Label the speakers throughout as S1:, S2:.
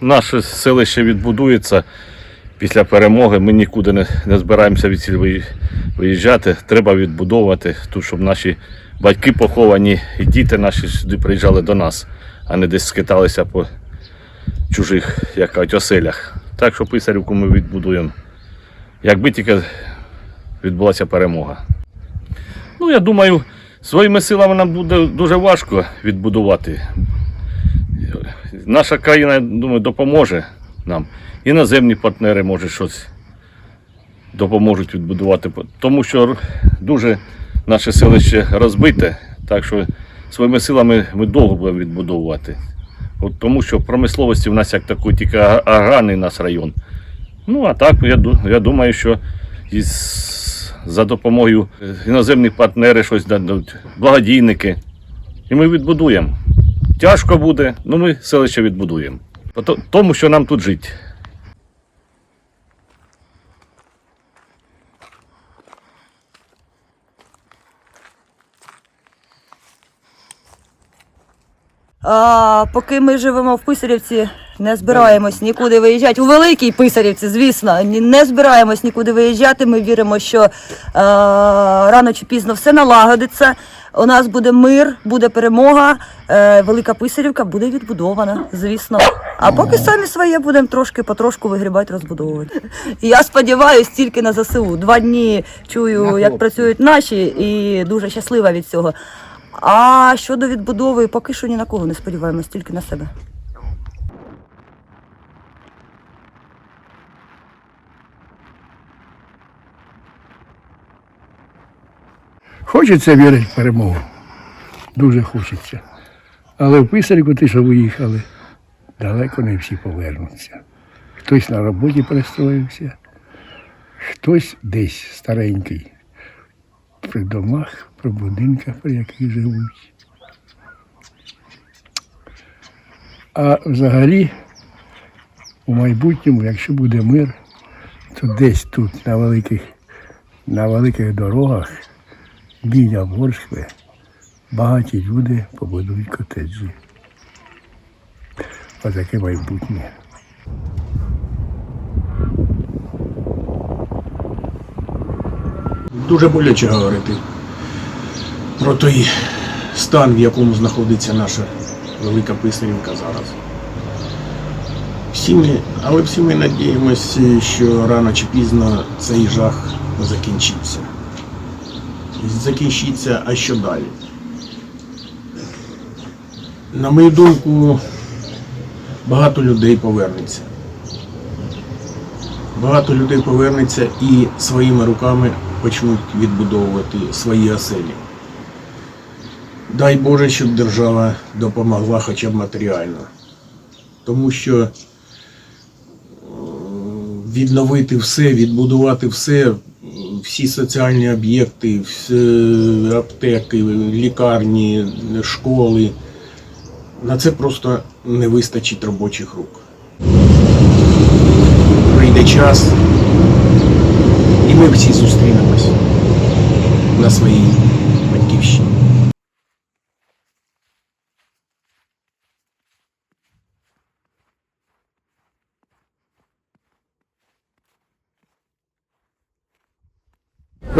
S1: наше селище відбудується після перемоги. Ми нікуди не, не збираємося від виї- виїжджати. Треба відбудовувати тут, щоб наші батьки поховані і діти наші сюди приїжджали до нас, а не десь скиталися по чужих, як кажуть, оселях. Так що писарівку ми відбудуємо. Якби тільки відбулася перемога. Ну, я думаю, своїми силами нам буде дуже важко відбудувати. Наша країна, думаю, допоможе нам. Іноземні партнери, може, щось допоможуть відбудувати. Тому що дуже наше селище розбите, так що своїми силами ми довго будемо відбудовувати. От тому що промисловості в нас як такий тільки аграрний нас район. Ну а так, я, я думаю, що із, за допомогою е, іноземних партнерів щось дадуть, благодійники. І ми відбудуємо. Тяжко буде, але ми селище відбудуємо. Тому, що нам тут жити.
S2: А, поки ми живемо в Писарівці, не збираємось нікуди виїжджати. У Великій Писарівці, звісно, не збираємось нікуди виїжджати. Ми віримо, що е, рано чи пізно все налагодиться. У нас буде мир, буде перемога. Е, Велика Писарівка буде відбудована, звісно. А поки самі своє будемо трошки потрошку вигрібати, розбудовувати. І я сподіваюся тільки на ЗСУ. Два дні чую, як працюють наші, і дуже щаслива від цього. А щодо відбудови, поки що ні на кого не сподіваємось, тільки на себе.
S3: Хочеться вірити в перемогу. Дуже хочеться. Але в Писарівку ті, що виїхали, далеко не всі повернуться. Хтось на роботі перестроївся, хтось десь старенький, при домах, при будинках, при яких живуть. А взагалі, у майбутньому, якщо буде мир, то десь тут, на великих, на великих дорогах, біля Ворскли багаті люди побудують котеджі. Отаке майбутнє.
S4: Дуже боляче говорити про той стан, в якому знаходиться наша велика писарівка зараз. Всі ми, але всі ми надіємося, що рано чи пізно цей жах закінчиться. Закінчиться, а що далі? На мою думку, багато людей повернеться. Багато людей повернеться і своїми руками почнуть відбудовувати свої оселі. Дай Боже, щоб держава допомогла хоча б матеріально. Тому що відновити все, відбудувати все, всі соціальні об'єкти, всі аптеки, лікарні, школи. На це просто не вистачить робочих рук. Прийде час, і ми всі зустрінемось на своїй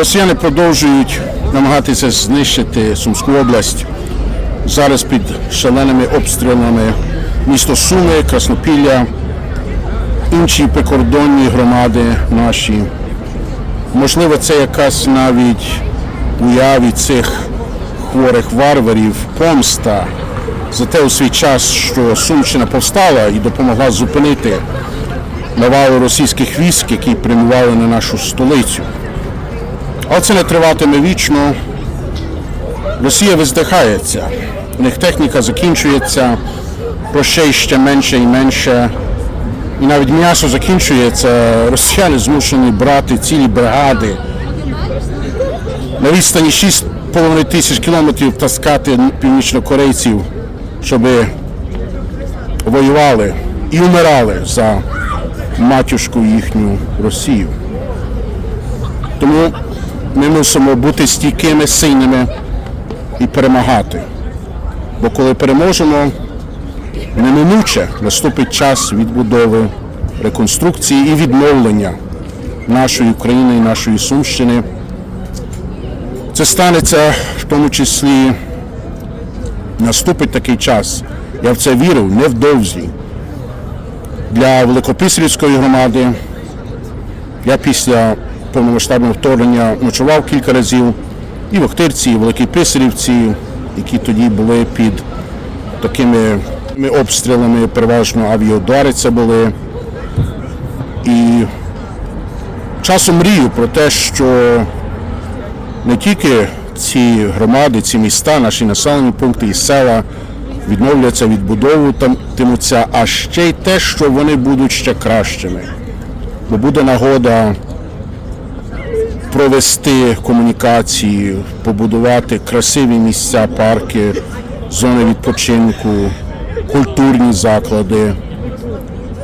S5: Росіяни продовжують намагатися знищити Сумську область. Зараз під шаленими обстрілами місто Суми, Краснопілля, інші прикордонні громади наші. Можливо, це якась навіть уяві цих хворих варварів, помста за те у свій час, що Сумщина повстала і допомогла зупинити навалу російських військ, які прямували на нашу столицю. Але це не триватиме вічно. Росія виздихається. У них техніка закінчується, грошей ще менше і менше. І навіть м'ясо закінчується. Росіяни змушені брати цілі бригади. На відстані 6,5 тисяч кілометрів таскати північнокорейців, щоб воювали і вмирали за матюшку їхню Росію. Тому ми мусимо бути стійкими, сильними і перемагати. Бо коли переможемо, неминуче наступить час відбудови, реконструкції і відновлення нашої України і нашої Сумщини. Це станеться в тому числі наступить такий час. Я в це вірю невдовзі. Для Великописарівської громади я після повномасштабного вторгнення ночував кілька разів і в Охтирці, і в Великій Писарівці, які тоді були під такими обстрілами, переважно авіаудари це були. І часом мрію про те, що не тільки ці громади, ці міста, наші населені пункти і села відновляться, відбудовуватимуться, а ще й те, що вони будуть ще кращими. Бо буде нагода провести комунікації, побудувати красиві місця, парки, зони відпочинку, культурні заклади.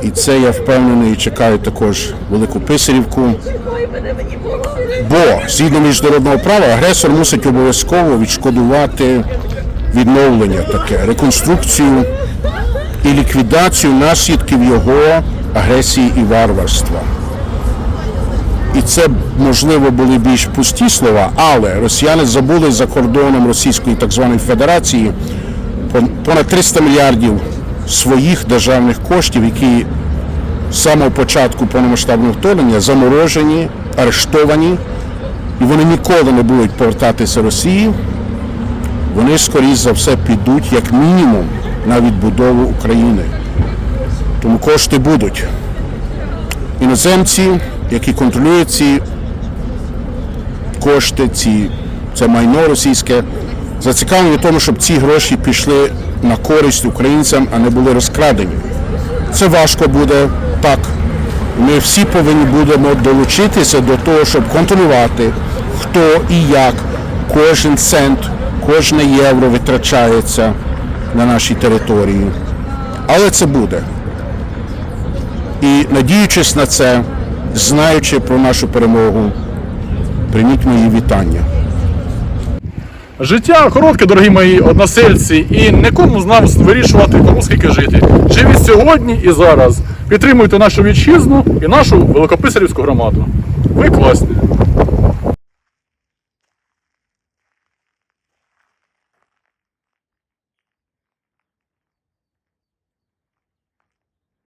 S5: І це я впевнений, чекаю також Велику Писарівку. Бо згідно міжнародного права агресор мусить обов'язково відшкодувати відновлення таке, реконструкцію і ліквідацію наслідків його агресії і варварства. І це можливо були більш пусті слова, але росіяни забули за кордоном Російської так званої Федерації понад 300 мільярдів своїх державних коштів, які з самого початку повномасштабного вторгнення заморожені, арештовані, і вони ніколи не будуть повертатися Росії. Вони, скоріш за все, підуть як мінімум на відбудову України. Тому кошти будуть. Іноземці, які контролюють ці кошти, ці, це майно російське, зацікавлені в тому, щоб ці гроші пішли на користь українцям, а не були розкрадені. Це важко буде так. Ми всі повинні будемо долучитися до того, щоб контролювати, хто і як кожен цент, кожне євро витрачається на нашій території. Але це буде. І надіючись на це, знаючи про нашу перемогу, прийміть мої вітання.
S6: Життя коротке, дорогі мої односельці, і нікому з нас вирішувати, кому скільки жити. Живіть сьогодні і зараз. Підтримуйте нашу вітчизну і нашу великописарівську громаду. Ви класні.